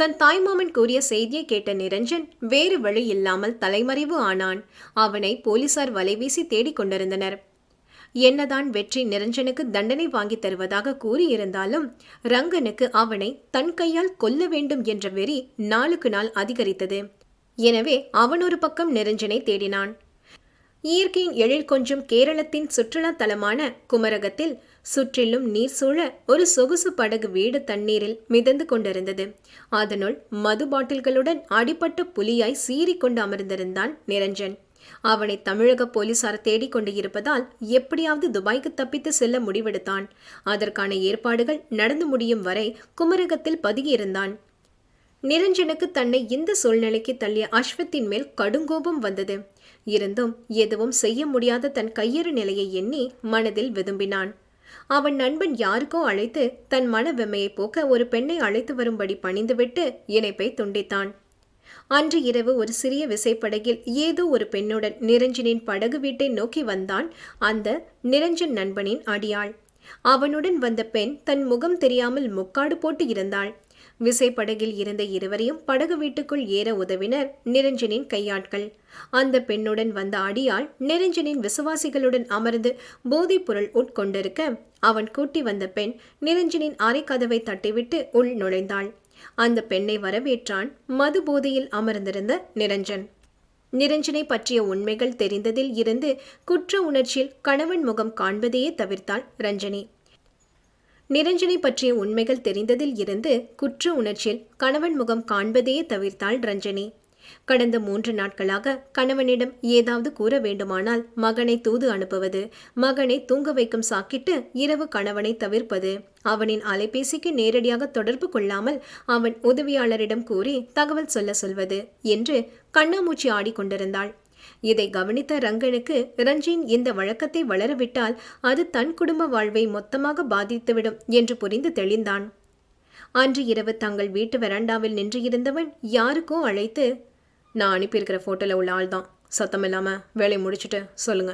தன் தாய்மாமன் கூறிய செய்தியை கேட்ட நிரஞ்சன் வேறு வழி இல்லாமல் தலைமறைவு ஆனான். அவனை போலீசார் வலைவீசி தேடிக் கொண்டிருந்தனர். என்னதான் வெற்றி நிரஞ்சனுக்கு தண்டனை வாங்கி தருவதாக கூறியிருந்தாலும் ரங்கனுக்கு அவனை தன் கையால் கொல்ல வேண்டும் என்ற வெறி நாளுக்கு நாள் அதிகரித்தது. எனவே அவன் ஒரு பக்கம் நிரஞ்சனை தேடினான். இயற்கையின் எழில் கொஞ்சம் கேரளத்தின் சுற்றுலா தலமான குமரகத்தில் சுற்றிலும் நீர் சூழ ஒரு சொகுசு படகு வீடு தண்ணீரில் மிதந்து கொண்டிருந்தது. அதனுள் மது பாட்டில்களுடன் அடிப்பட்ட புலியாய் சீறிக்கொண்டு அமர்ந்திருந்தான் நிரஞ்சன். அவனை தமிழக போலீசார் தேடிக்கொண்டு இருப்பதால் எப்படியாவது துபாய்க்கு தப்பித்து செல்ல முடிவெடுத்தான். அதற்கான ஏற்பாடுகள் நடந்து முடியும் வரை குமரகத்தில் பதுகியிருந்தான் நிரஞ்சனுக்கு தன்னை இந்த சூழ்நிலைக்கு தள்ளிய அஸ்வத்தின் மேல் கடுங்கோபம் வந்தது. இருந்தும் எதுவும் செய்ய முடியாத தன் கையறு நிலையை எண்ணி மனதில் விதும்பினான். அவன் நண்பன் யாருக்கோ அழைத்து தன் மன வெம்மையை போக்க ஒரு பெண்ணை அழைத்து வரும்படி பணிந்துவிட்டு இணைப்பை துண்டித்தான். அன்று இரவு ஒரு சிறிய விசைப்படகில் ஏதோ ஒரு பெண்ணுடன் நிரஞ்சனின் படகு வீட்டை நோக்கி வந்தான் அந்த நிரஞ்சன் நண்பனின் அடியாள். அவனுடன் வந்த பெண் தன் முகம் தெரியாமல் முக்காடு போட்டு இருந்தாள். விசைப்படகில் இருந்த இருவரையும் படகு வீட்டுக்குள் ஏற உதவினர் நிரஞ்சனின் கையாட்கள். அந்த பெண்ணுடன் வந்த அடியாள் நிரஞ்சனின் விசுவாசிகளுடன் அமர்ந்து போதைப்பொருள் உட்கொண்டிருக்க அவன் கூட்டி வந்த பெண் நிரஞ்சனின் அரைக்கதவை தட்டிவிட்டு உள் நுழைந்தாள். அந்த பெண்ணை வரவேற்றான் மது போதையில் அமர்ந்திருந்த நிரஞ்சன். நிரஞ்சனை பற்றிய உண்மைகள் தெரிந்ததில் இருந்து குற்ற உணர்ச்சியில் கணவன் முகம் காண்பதையே தவிர்த்தாள் ரஞ்சனி. நிரஞ்சனை பற்றிய உண்மைகள் தெரிந்ததில் இருந்து குற்ற உணர்ச்சியில் கணவன் முகம் காண்பதையே தவிர்த்தாள் ரஞ்சனி. கடந்த மூன்று நாட்களாக கணவனிடம் ஏதாவது கூற வேண்டுமானால் மகனை தூது அனுப்புவது மகனை தூங்க வைக்கும் சாக்கிட்டு இரவு கணவனை தவிர்ப்பது அவனின் அலைபேசிக்கு நேரடியாக தொடர்பு கொள்ளாமல் அவன் உதவியாளரிடம் கூறி தகவல் சொல்ல சொல்வது என்று கண்ணாமூச்சி ஆடிக்கொண்டிருந்தாள். இதை கவனித்த ரங்கனுக்கு ரஞ்சின் இந்த வழக்கத்தை வளரவிட்டால் அது தன் குடும்ப வாழ்வை மொத்தமாக பாதித்துவிடும் என்று புரிந்து தெளிந்தான். அன்று இரவு தங்கள் வீட்டு வெராண்டாவில் நின்று இருந்தவன் யாருக்கோ அழைத்து நான் அனுப்பியிருக்கிற ஃபோட்டோவில் உள்ள ஆள் தான். சத்தம் இல்லாமல் வேலையை முடிச்சுட்டு சொல்லுங்க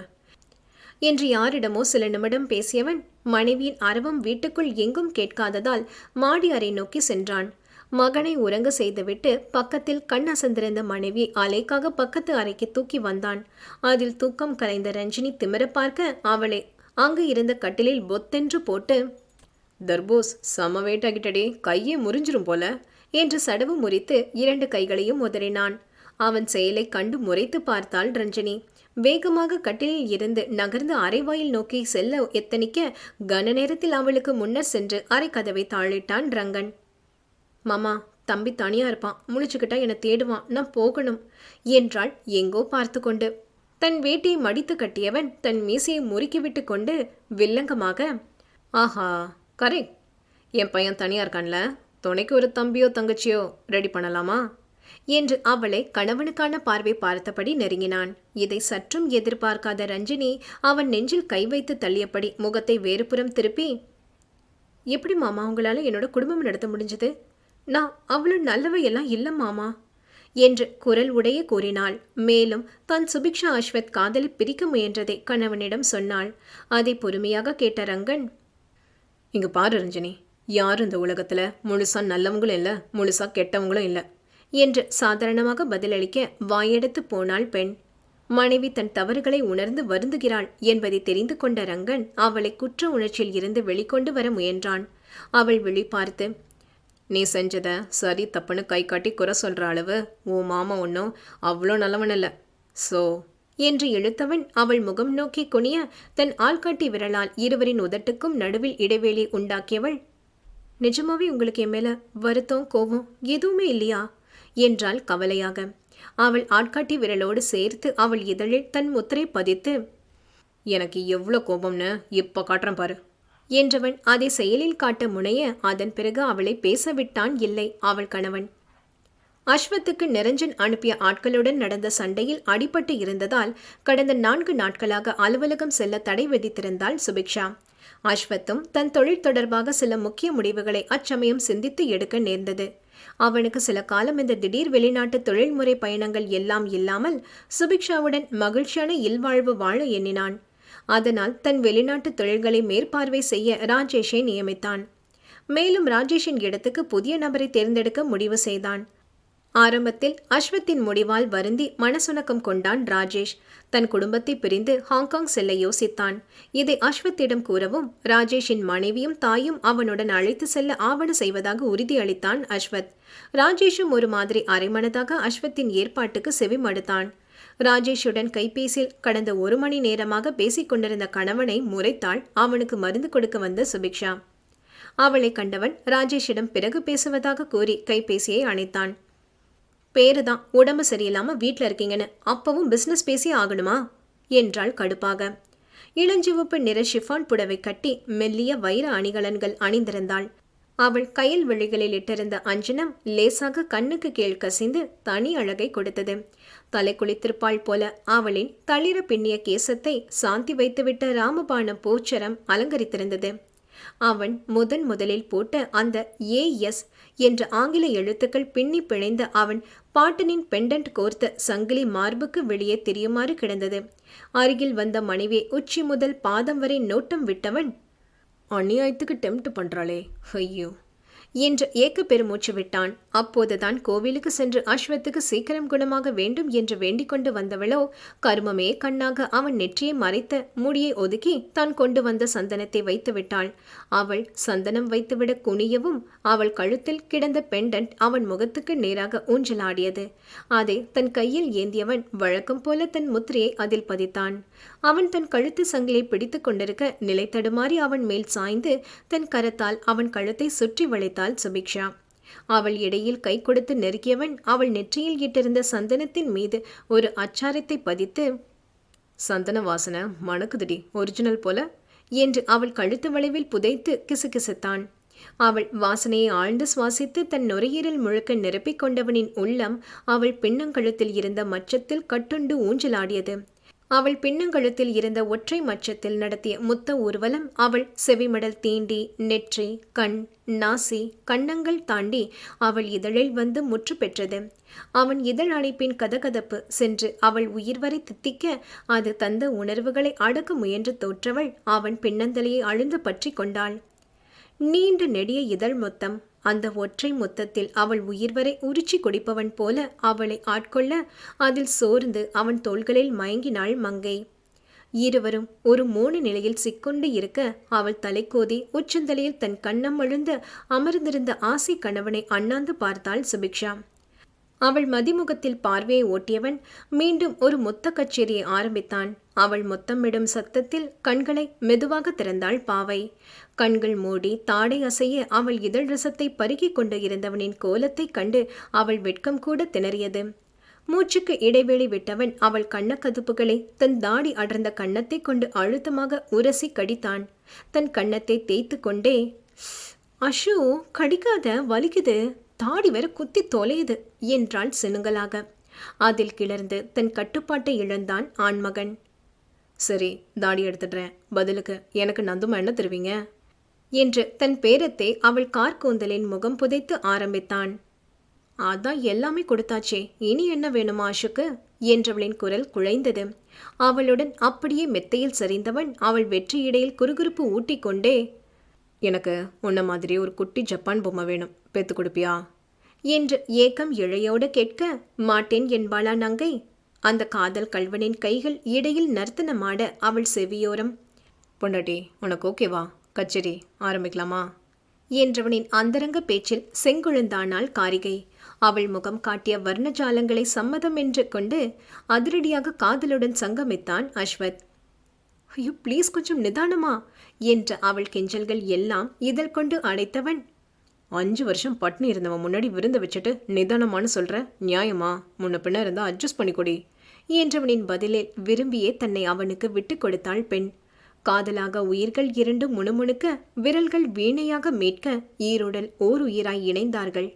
என்று யாரிடமோ சில நிமிடம் பேசியவன் மனைவியின் அரவம் வீட்டுக்குள் எங்கும் கேட்காததால் மாடி அறை நோக்கி சென்றான். மகனை உறங்க செய்துவிட்டு பக்கத்தில் கண் அசந்திருந்த மனைவி அலைக்காக பக்கத்து அறைக்கு தூக்கி வந்தான். அதில் தூக்கம் கலைந்த ரஞ்சினி திமிர பார்க்க அவளை அங்கு இருந்த கட்டிலில் பொத்தென்று போட்டு தர்போஸ் சம வேட்டாகிட்டடே கையே முறிஞ்சிரும் போல என்று சடவு முறித்து இரண்டு கைகளையும் உதறினான். அவன் செயலை கண்டு முறைத்து பார்த்தாள் ரஞ்சினி. வேகமாக கட்டிலில் இருந்து நகர்ந்து அரைவாயில் நோக்கி செல்ல எத்தனிக்க கன நேரத்தில் அவளுக்கு முன்னர் சென்று அரைக்கதவை கதவை தாளிட்டான் ரங்கன். மாமா தம்பி தனியாக இருப்பான். முழிச்சுக்கிட்டா என்னை தேடுவான். நான் போகணும் என்றாள் எங்கோ பார்த்து கொண்டு. தன் வேட்டியை மடித்து கட்டியவன் தன் மீசையை முறுக்கிவிட்டு கொண்டு வில்லங்கமாக ஆஹா கரெக்ட். என் பையன் தனியாக இருக்கான்ல. துணைக்கு ஒரு தம்பியோ தங்கச்சியோ ரெடி பண்ணலாமா? என்று அவளை கணவனுக்கான பார்வை பார்த்தபடி நெருங்கினான். இதை சற்றும் எதிர்பார்க்காத ரஞ்சினி அவன் நெஞ்சில் கை வைத்து தள்ளியபடி முகத்தை வேறுபுறம் திருப்பி எப்படி மாமா உங்களால் என்னோட குடும்பம் நடத்த முடிஞ்சது? நான் அவ்வளோ நல்லவையெல்லாம் இல்லை மாமா என்று குரல் உடைய கூறினாள். மேலும் தன் சுபிக்ஷா அஸ்வத் காதலை பிரிக்க முயன்றதை கணவனிடம் சொன்னாள். அதை பொறுமையாக கேட்ட ரங்கன் இங்கே பாரு ரஞ்சனி யாரும் இந்த உலகத்தில்? முழுசா நல்லவங்களும் இல்லை முழுசா கெட்டவங்களும் இல்லை என்று சாதாரணமாக பதிலளிக்க வாயெடுத்து போனாள் பெண். மனைவி தன் தவறுகளை உணர்ந்து வருந்துகிறாள் என்பதை தெரிந்து கொண்ட ரங்கன் அவளை குற்ற உணர்ச்சியில் இருந்து வெளிக்கொண்டு வர முயன்றான். அவள் விழி பார்த்து நீ செஞ்சத சரி தப்புன்னு கை காட்டி குறை சொல்கிற அளவு உன் மாமா ஒன்றும் அவ்வளோ நல்லவன் இல்லை ஸோ என்று இழுத்தவன் அவள் முகம் நோக்கி குனிய தன் ஆள்காட்டி விரலால் இருவரின் உதட்டுக்கும் நடுவில் இடைவெளி உண்டாக்கியவள் நிஜமாவே உங்களுக்கு என் மேல வருத்தம் கோபம் எதுவுமே இல்லையா? என்றாள் கவலையாக. அவள் ஆட்காட்டி விரலோடு சேர்த்து அவள் இதழில் தன் முத்திரை பதித்து எனக்கு எவ்வளோ கோபம்னு இப்போ காட்டுறேன் பாரு. என்றவன் அதை செயலில் காட்ட முனைய அதன் பிறகு அவளை பேசவிட்டான் இல்லை அவள் கணவன். அஸ்வத்துக்கு நிரஞ்சன் அனுப்பிய ஆட்களுடன் நடந்த சண்டையில் அடிபட்டு இருந்ததால் கடந்த நான்கு நாட்களாக அலுவலகம் செல்ல தடை விதித்திருந்தாள் சுபிக்ஷா. அஸ்வத்தும் தன் தொழில் தொடர்பாக சில முக்கிய முடிவுகளை அச்சமயம் சிந்தித்து எடுக்க நேர்ந்தது. அவனுக்கு சில காலம் இந்த திடீர் வெளிநாட்டு தொழில்முறை பயணங்கள் எல்லாம் இல்லாமல் சுபிக்ஷாவுடன் மகிழ்ச்சியான இல்வாழ்வு வாழ எண்ணினான். அதனால் தன் வெளிநாட்டு தொழில்களை மேற்பார்வை செய்ய ராஜேஷை நியமித்தான். மேலும் ராஜேஷின் இடத்துக்கு புதிய நபரை தேர்ந்தெடுக்க முடிவு செய்தான். ஆரம்பத்தில் அஸ்வத்தின் முடிவால் வருந்தி மனசுணக்கம் கொண்டான் ராஜேஷ். தன் குடும்பத்தை பிரிந்து ஹாங்காங் செல்ல யோசித்தான். இதை அஸ்வத்திடம் கூறவும் ராஜேஷின் மனைவியும் தாயும் அவனுடன் அழைத்து செல்ல ஆவண செய்வதாக உறுதியளித்தான் அஸ்வத். ராஜேஷும் ஒரு மாதிரி அரைமனதாக அஸ்வத்தின் ஏற்பாட்டுக்கு செவிமடுத்தான். ராஜேஷுடன் கைபேசியில் கடந்த ஒரு மணி நேரமாக பேசிக் கொண்டிருந்த கணவனை முறைத்தாள் அவனுக்கு மருந்து கொடுக்க வந்த சுபிக்ஷா. அவளை கண்டவன் ராஜேஷிடம் பிறகு பேசுவதாக கூறி கைபேசியை அணைத்தான். பேரு தான் உடம்பு சரியில்லாம வீட்டில் இருக்கீங்கன்னு அப்பவும் பிசினஸ் பேசி ஆகணுமா? என்றாள் கடுப்பாக. இளஞ்சிவப்பு நிற ஷிஃபான் புடவை கட்டி மெல்லிய வைர அணிகலன்கள் அணிந்திருந்தாள். அவள் கையில் விழிகளில் இட்டிருந்த அஞ்சனம் லேசாக கண்ணுக்கு கீழ் கசிந்து தனி அழகை கொடுத்தது. தலை குளித்திருப்பாள் போல அவளின் தளிர பின்னிய கேசத்தை சாந்தி வைத்துவிட்ட ராமபாண பூச்சரம் அலங்கரித்திருந்தது. அவன் முதன் முதலில் போட்ட அந்த ஏ எஸ் என்ற ஆங்கில எழுத்துக்கள் பின்னி பிணைந்த அவன் பாட்டனின் பெண்டன்ட் கோர்த்த சங்கிலி மார்புக்கு வெளியே தெரியுமாறு கிடந்தது. அருகில் வந்த மனைவி உச்சி முதல் பாதம் வரை நோட்டம் விட்டவன் அநியாயத்துக்கு டெம்ட் பண்றாளே ஐயோ! என்று ஏக்க பெருமூச்சு விட்டான். அப்போதுதான் கோவிலுக்கு சென்று அஸ்வத்துக்கு சீக்கிரம் குணமாக வேண்டும் என்று வேண்டிக் கொண்டு வந்தவளோ கருமமே கண்ணாக அவன் நெற்றியை மறைத்த முடியை ஒதுக்கி தான் கொண்டு வந்த சந்தனத்தை வைத்து விட்டாள். அவள் சந்தனம் வைத்துவிட குனியவும் அவள் கழுத்தில் கிடந்த பெண்டன்ட் அவன் முகத்துக்கு நேராக ஊஞ்சலாடியது. அதை தன் கையில் ஏந்தியவன் வழக்கம் போல தன் முத்திரையை அதில் பதித்தான். அவன் தன் கழுத்து சங்கிலை பிடித்து கொண்டிருக்க நிலை தடுமாறி அவன் மேல் சாய்ந்து தன் கரத்தால் அவன் கழுத்தை சுற்றி வளைத்தாள் சுபிக்ஷா. அவள் இடையில் கை கொடுத்து நெருக்கியவன் அவள் நெற்றியில் இட்டிருந்த சந்தனத்தின் மீது ஒரு அச்சாரத்தை பதித்து சந்தன வாசனை மணக்குதுடி ஒரிஜினல் போல என்று அவள் கழுத்து வளைவில் புதைத்து கிசுகிசுத்தான். அவள் வாசனையை ஆழ்ந்து சுவாசித்து தன் நுரையீரல் முழுக்க நிரப்பிக் கொண்டவனின் உள்ளம் அவள் பின்னங்கழுத்தில் இருந்த மச்சத்தில் கட்டுண்டு ஊஞ்சலாடியது. அவள் பின்னங்கழுத்தில் இருந்த ஒற்றை மச்சத்தில் நடத்திய முத்த ஊர்வலம் அவள் செவிமடல் தீண்டி நெற்றி கண் நாசி கன்னங்கள் தாண்டி அவள் இதழில் வந்து முற்று பெற்றது. அவன் இதழ் அழைப்பின் கதகதப்பு சென்று அவள் உயிர் வரை தித்திக்க அது தந்த உணர்வுகளை அடக்க முயன்று தோற்றவள் அவன் பின்னந்தலையை அழுந்து பற்றி கொண்டாள். நீண்ட நெடிய இதழ் மொத்தம் அந்த ஒற்றை முத்தத்தில் அவள் உயிர் வரை உரிச்சி குடிப்பவன் போல அவளை ஆட்கொள்ள அதில் சோர்ந்து அவன் தோள்களில் மயங்கினாள் மங்கை. இருவரும் ஒரு மூணு நிலையில் சிக்கொண்டு இருக்க அவள் தலைக்கோதி உச்சந்தலையில் தன் கண்ணம் அழுந்த அமர்ந்திருந்த ஆசை கணவனை அண்ணாந்து பார்த்தாள் சுபிக்ஷா. அவள் மதிமுகத்தில் பார்வையை ஓட்டியவன் மீண்டும் ஒரு மொத்த கச்சேரியை ஆரம்பித்தான். அவள் மொத்தமிடும் சத்தத்தில் கண்களை மெதுவாக திறந்தாள் பாவை. கண்கள் மூடி தாடை அசைய அவள் இதழ் ரசத்தை பருகிக் கொண்டு இருந்தவனின் கோலத்தைக் கண்டு அவள் வெட்கம் கூட திணறியது. மூச்சுக்கு இடைவெளி விட்டவன் அவள் கண்ணக்கதுப்புகளை தன் தாடி அடர்ந்த கன்னத்தை கொண்டு அழுத்தமாக உரசி கடித்தான். தன் கன்னத்தை தேய்த்து கொண்டே அஷு கடிக்காத வலிக்குது. தாடி வேற குத்தி தொலையுது என்றாள் சினுங்கலாக அதில் கிளர்ந்து தன் கட்டுப்பாட்டை இழந்தான் ஆண்மகன். சரி தாடி எடுத்துடுறேன். பதிலுக்கு எனக்கு நந்துமா என்ன தருவீங்க? என்று தன் பேரத்தை அவள் கார்கூந்தலின் முகம் புதைத்து ஆரம்பித்தான். அதான் எல்லாமே கொடுத்தாச்சே இனி என்ன வேணுமா அஷுக்கு என்றவளின் குரல் குழைந்தது. அவளுடன் அப்படியே மெத்தையில் சரிந்தவன் அவள் வெற்றியிடையில் குறுகுறுப்பு ஊட்டிக்கொண்டே எனக்கு உன்ன மாதிரி ஒரு குட்டி ஜப்பான் பொம்மை வேணும். பெத்து கொடுப்பியா? என்று ஏக்கம் இழையோடு கேட்க மாட்டேன் என்பாளா நங்கை? அந்த காதல் கல்வனின் கைகள் இடையில் நர்த்தனமாட அவள் செவியோரம். பொண்டாட்டி உனக்கு ஓகேவா கச்சேரி ஆரம்பிக்கலாமா? என்றவனின் அந்தரங்க பேச்சில் செங்குழுந்தானாள் காரிகை. அவள் முகம் காட்டிய வர்ணஜாலங்களை சம்மதம் என்று கொண்டு அதிரடியாக காதலுடன் சங்கமித்தான் அஸ்வத். ஐயோ ப்ளீஸ் கொஞ்சம் நிதானமா என்ற அவள் கெஞ்சல்கள் எல்லாம் இதழ் கொண்டு அடைத்தவன். அஞ்சு வருஷம் பட்னி இருந்தவன் முன்னாடி விருந்து வச்சுட்டு நிதானமானு சொல்ற நியாயமா? முன்ன பின்ன இருந்தா அட்ஜஸ்ட் பண்ணிக்கொடி என்றவனின் பதிலில் விரும்பியே தன்னை அவனுக்கு விட்டு கொடுத்தாள் பெண். காதலாக உயிர்கள் இரண்டு முணுமுணுக்க விரல்கள் வீணையாக மீட்க ஈருடல் ஓர் உயிராய் இணைந்தார்கள்.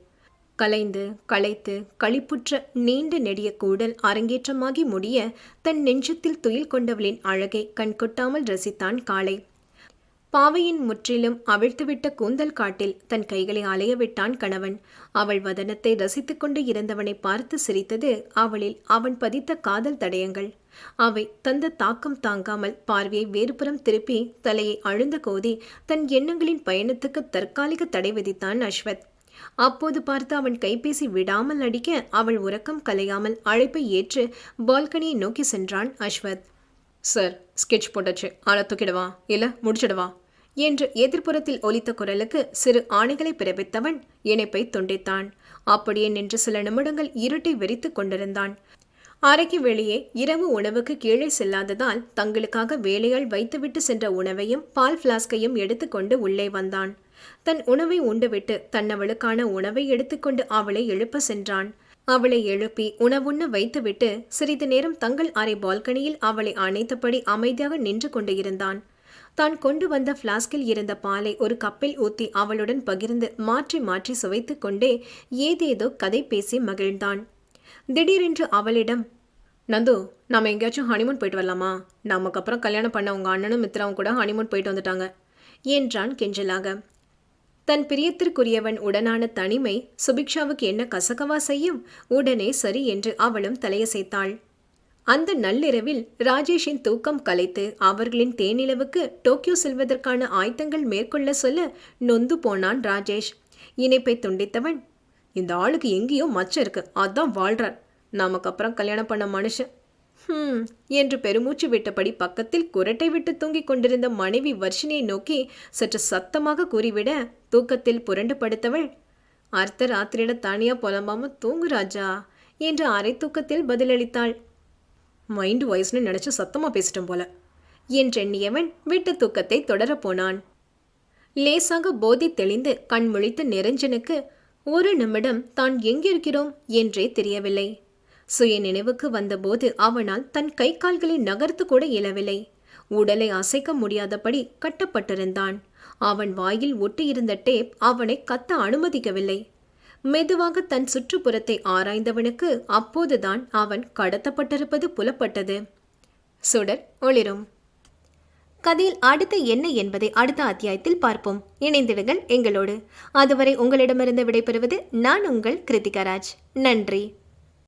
கலைந்து களைத்து களிப்புற்ற நீண்ட நெடிய கூடல் அரங்கேற்றமாகி முடிய தன் நெஞ்சத்தில் துயில் கொண்டவளின் அழகை கண்கொட்டாமல் ரசித்தான் காளை. பாவையின் முற்றிலும் அவிழ்த்துவிட்ட கூந்தல் காட்டில் தன் கைகளை அலைய விட்டான் கணவன். அவள் வதனத்தை ரசித்துக் கொண்டு இருந்தவனை பார்த்து சிரித்தது அவளில் அவன் பதித்த காதல் தடயங்கள். அவை தந்த தாக்கம் தாங்காமல் பார்வையை வேறுபுறம் திருப்பி தலையை அழுந்த கோதி தன் எண்ணங்களின் பயணத்துக்கு தற்காலிக தடை விதித்தான் அஸ்வத். அப்போது பார்த்து அவன் கைபேசி விடாமல் அடிக்க அவள் உறக்கம் கலையாமல் அழைப்பை ஏற்று பால்கனியை நோக்கி சென்றான் அஸ்வத். சார் ஸ்கெட்ச் போட்டாச்சு. ஆளை தூக்கிடவா? இல்லை முடிச்சிடவா? என்று எதிர்ப்புறத்தில் ஒலித்த குரலுக்கு சிறு ஆணைகளை பிறப்பித்தவன் இணைப்பை துண்டித்தான். அப்படியே நின்று சில நிமிடங்கள் இருட்டை வெறித்துக் கொண்டிருந்தான். அறைக்கு வெளியே இரவு உணவுக்கு கீழே செல்லாததால் தங்களுக்காக வேலையால் வைத்துவிட்டு சென்ற உணவையும் பால் பிளாஸ்கையும் எடுத்துக்கொண்டு உள்ளே வந்தான். தன் உணவை உண்டுவிட்டு தன்னவளுக்கான உணவை எடுத்துக்கொண்டு அவளை எழுப்ப சென்றான். அவளை எழுப்பி உணவுண்ண வைத்துவிட்டு சிறிது நேரம் தங்கள் அறை பால்கனியில் அவளை அணைத்தபடி அமைதியாக நின்று கொண்டு இருந்தான். தான் கொண்டு வந்த பிளாஸ்கில் இருந்த பாலை ஒரு கப்பில் ஊத்தி அவளுடன் பகிர்ந்து மாற்றி மாற்றி சுவைத்து கொண்டே ஏதேதோ கதை பேசி மகிழ்ந்தான். திடீரென்று அவளிடம் நந்து நாம எங்கேயாச்சும் ஹனிமூன் போயிட்டு வரலாமா? நமக்கு அப்புறம் கல்யாணம் பண்ண உங்க அண்ணனும் மித்ராவும் கூட ஹனிமூன் போயிட்டு வந்துட்டாங்க என்றான் கெஞ்சலாக. தன் பிரியத்திற்குரியவன் உடனான தனிமை சுபிக்ஷாவுக்கு என்ன கசகவா செய்யும்? உடனே சரி என்று அவளும் தலையசைத்தாள். அந்த நள்ளிரவில் ராஜேஷின் தூக்கம் கலைத்து அவர்களின் தேனிலவுக்கு டோக்கியோ செல்வதற்கான ஆயத்தங்கள் மேற்கொள்ள சொல்ல நொந்து போனான் ராஜேஷ். இணைப்பை துண்டித்தவன் இந்த ஆளுக்கு எங்கேயோ மச்சம் இருக்கு. அதான் வாழ்றார். நமக்கு அப்புறம் கல்யாணம் பண்ண மனுஷன். ஹம் என்று பெருமூச்சு விட்டபடி பக்கத்தில் குரட்டை விட்டு தூங்கிக் கொண்டிருந்த மனைவி வர்ஷினியை நோக்கி சற்று சத்தமாக கூறிவிட தூக்கத்தில் புரண்டு படுத்தவள் அர்த்த ராத்திரியிட தனியா புலம்பாம தூங்கு ராஜா என்று அரை தூக்கத்தில் பதிலளித்தாள். மைண்ட் வயசுன்னு நினைச்சு சத்தமா பேசிட்டோம் போல என்றெண்ணியவன் விட்டு தூக்கத்தை தொடரப் போனான். லேசாக போதி தெளிந்து கண் முழித்த நிரஞ்சனுக்கு ஒரு நிமிடம் தான் எங்கிருக்கிறோம்? என்றே தெரியவில்லை. சுய நினைவுக்கு வந்தபோது அவனால் தன் கை கால்களை நகர்த்து கூட இயலவில்லை. உடலை அசைக்க முடியாதபடி கட்டப்பட்டிருந்தான். அவன் வாயில் ஒட்டியிருந்த டேப் அவனை கத்த அனுமதிக்கவில்லை. மெதுவாக தன் சுற்றுப்புறத்தை ஆராய்ந்தவனுக்கு அப்போதுதான் அவன் கடத்தப்பட்டிருப்பது புலப்பட்டது. சுடர் ஒளிரும். கதையில் அடுத்து என்ன என்பதை அடுத்த அத்தியாயத்தில் பார்ப்போம். இணைந்திடுங்கள் எங்களோடு. அதுவரை உங்களிடமிருந்து விடைபெறுவது நான் உங்கள் கிருத்திகராஜ். நன்றி.